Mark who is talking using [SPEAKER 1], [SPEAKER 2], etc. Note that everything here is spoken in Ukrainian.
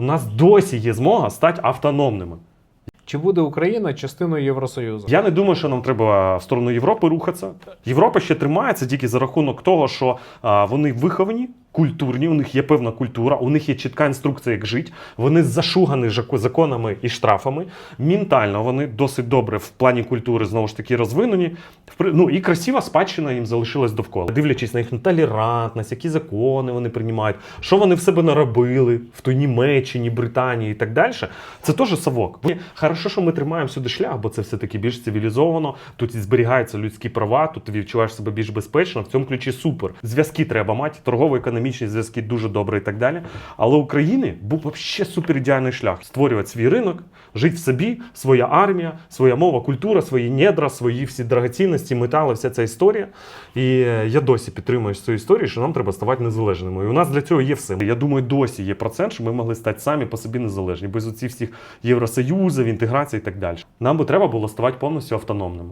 [SPEAKER 1] у нас досі є змога стати автономними.
[SPEAKER 2] Чи буде Україна частиною Євросоюзу?
[SPEAKER 1] Я не думаю, що нам треба в сторону Європи рухатися. Європа ще тримається тільки за рахунок того, що а, вони виховані, культурні, у них є певна культура, у них є чітка інструкція, як жити. Вони зашугані законами і штрафами. Ментально вони досить добре в плані культури знову ж таки розвинені. Ну і красива спадщина їм залишилась довкола. Дивлячись на їхню толерантність, які закони вони приймають, що вони в себе наробили в той Німеччині, Британії і так далі. Це теж совок. Хорошо, що ми тримаємо сюди шлях, бо це все-таки більш цивілізовано. Тут і зберігаються людські права, тут відчуваєш себе більш безпечно. В цьому ключі супер. Зв'язки треба мати, торгово-економічні зв'язки дуже добре і так далі. Але України був взагалі супер ідеальний шлях. Створювати свій ринок, жити в собі, своя армія, своя мова, культура, свої недра, свої всі драгоцінності, метали, вся ця історія. І е, я досі підтримую цю історію, що нам треба ставати незалежними. І у нас для цього є все. Я думаю, досі є процент, що ми могли стати самі по собі незалежні, без оці всіх євросоюзів, інтеграції і так далі. Нам би треба було ставати повністю автономними.